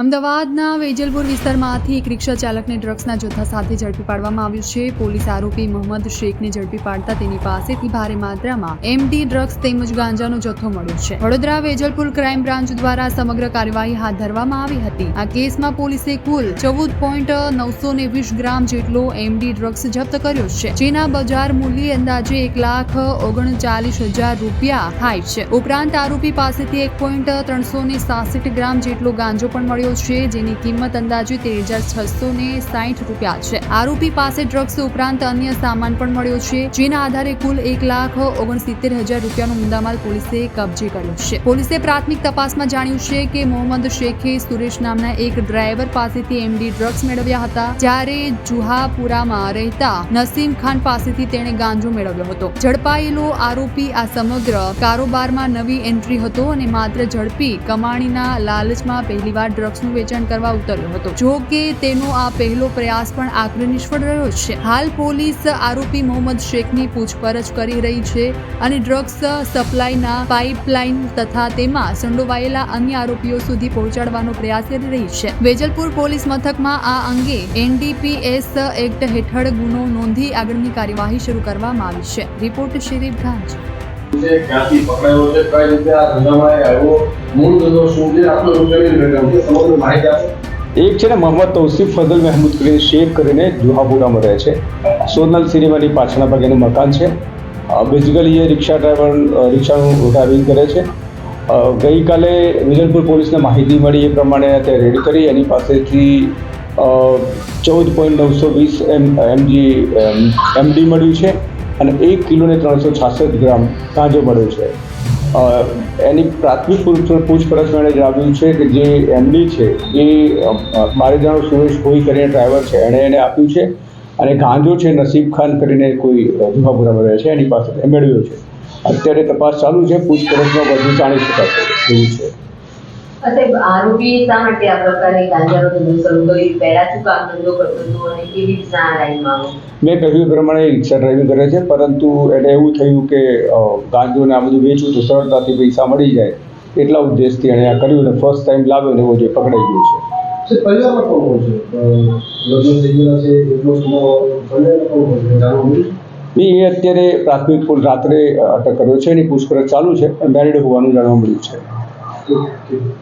અમદાવાદના વેજલપુર વિસ્તારમાંથી એક રિક્ષા ચાલકને ડ્રગ્સના જથ્થા સાથે ઝડપી પાડવામાં આવ્યું છે. પોલીસ આરોપી મોહમ્મદ શેખને ઝડપી પાડતા તેની પાસેથી ભારે માત્રામાં એમડી ડ્રગ્સ તેમજ ગાંજાનો જથ્થો મળ્યો છે. વડોદરા વેજલપુર ક્રાઇમ બ્રાન્ચ દ્વારા સમગ્ર કાર્યવાહી હાથ ધરવામાં આવી હતી. આ કેસમાં પોલીસે કુલ ચૌદ પોઈન્ટ નવસો ને વીસ ગ્રામ જેટલો એમડી ડ્રગ્સ જપ્ત કર્યો છે, જેના બજાર મૂલ્ય અંદાજે એક લાખ ઓગણચાલીસ હજાર રૂપિયા થાય છે. ઉપરાંત આરોપી પાસેથી એક પોઈન્ટ ત્રણસો ને સાસઠ ગ્રામ જેટલો ગાંજો પણ મળ્યો છે, જેની કિંમત અંદાજે તેર હજાર છસો ને સાઠ રૂપિયા છે. આરોપી પાસે ડ્રગ્સ ઉપરાંત અન્ય સામાન પણ મળ્યો છે, જેના આધારે કુલ એક લાખ ઓગણસિત્તેર હજાર રૂપિયાનો મુદ્દામાલ પોલીસે કબજે કર્યો છે. પોલીસે પ્રાથમિક તપાસમાં જાણ્યું છે કે મોહમ્મદ શેખે સુરેશ નામના એક ડ્રાઈવર પાસેથી એમડી ડ્રગ્સ મેળવ્યા હતા, જ્યારે જુહાપુરામાં રહેતા નસીમ ખાન પાસેથી તેણે ગાંજો મેળવ્યો હતો. ઝડપાયેલો આરોપી આ સમગ્ર કારોબારમાં નવી એન્ટ્રી હતો અને માત્ર ઝડપી કમાણીના લાલચમાં પહેલીવાર ડ્રગ્સનું વેચાણ કરવા ઉતર્યો હતો. જો કે તેનો આ પહેલો પ્રયાસ પણ આખરે નિષ્ફળ રહ્યો છે. હાલ પોલીસ આરોપી મોહમ્મદ શેખની પૂછપરછ કરી રહી છે અને ડ્રગ્સ સપ્લાયના પાઇપલાઇન તથા તેમાં સંડોવાયેલા અન્ય આરોપીઓ સુધી પહોંચાડવાનો પ્રયાસ કરી રહી છે. વેજલપુર પોલીસ મથકમાં આ અંગે એનડીપીએસ એક્ટ હેઠળ ગુનો નોંધી આગળની કાર્યવાહી શરૂ કરવામાં આવી છે. રિપોર્ટ શરીફ ગાંજ. એક છે ને, મોહમ્મદ તૌસીફ ફઝલ મહેમૂદ કરીને શેખ કરીને જુહાપુરામાં રહે છે. સોનલ સિનેમાની પાછળના ભાગે એનું મકાન છે. બેઝિકલી એ રિક્ષા ડ્રાઈવર રિક્ષાનું ડ્રાઇવિંગ કરે છે. ગઈકાલે વિજલપુર પોલીસને માહિતી મળી એ પ્રમાણે તે રેડ કરી. એની પાસેથી ચૌદ પોઈન્ટ નવસો વીસ એમ, એમજી એમડી મળ્યું છે. અને એક કિલોને ત્રણસો છાસઠ ગ્રામ ગાંજો મળ્યો છે. એની પ્રાથમિક પૂછપરછ મેળે જણાવ્યું છે કે જે એમડી છે, એ મારે મારેજાનો સુરેશ કોઈ કરીને ડ્રાઈવર છે, એણે એને આપ્યું છે અને ગાંજો છે, નસીબ ખાન કરીને કોઈ જુહાપુરામાં રહે છે, એની પાસે મેળવ્યો છે. અત્યારે તપાસ ચાલુ છે, પૂછપરછમાં બધું જાણી શકાશે એવું છે. સાહેબ આરોપી શા માટે આ પ્રકારની ગાંજાનો ધંધો શરૂ કર્યો? પહેલા શું કામ ધંધો કરતો હતો અને કેવી રીતના આ લાઈનમાં મેં કહ્યું પ્રમાણે રિક્ષા ડ્રાઇવિંગ કરે છે પરંતુ એને એવું થયું કે ગાંજોને આ બધું વેચવું તો સરળતાથી પૈસા મળી જાય. એટલા ઉદ્દેશથી એણે આ કર્યું અને ફર્સ્ટ ટાઈમ લાવ્યો ને એવો જે પકડાઈ ગયો છે. છે પરિવારમાં કોણ કોણ છે? લગ્ન થઈ ગયેલા છે એટલો પરિવારમાં કોણ કોણ છે? જાણવું નહીં એ અત્યારે પ્રાથમિક પોલ રાત્રે અટક કર્યો છે એની પૂછપરછ ચાલુ છે મેરિડ હોવાનું જાણવા મળ્યું છે. Thank you.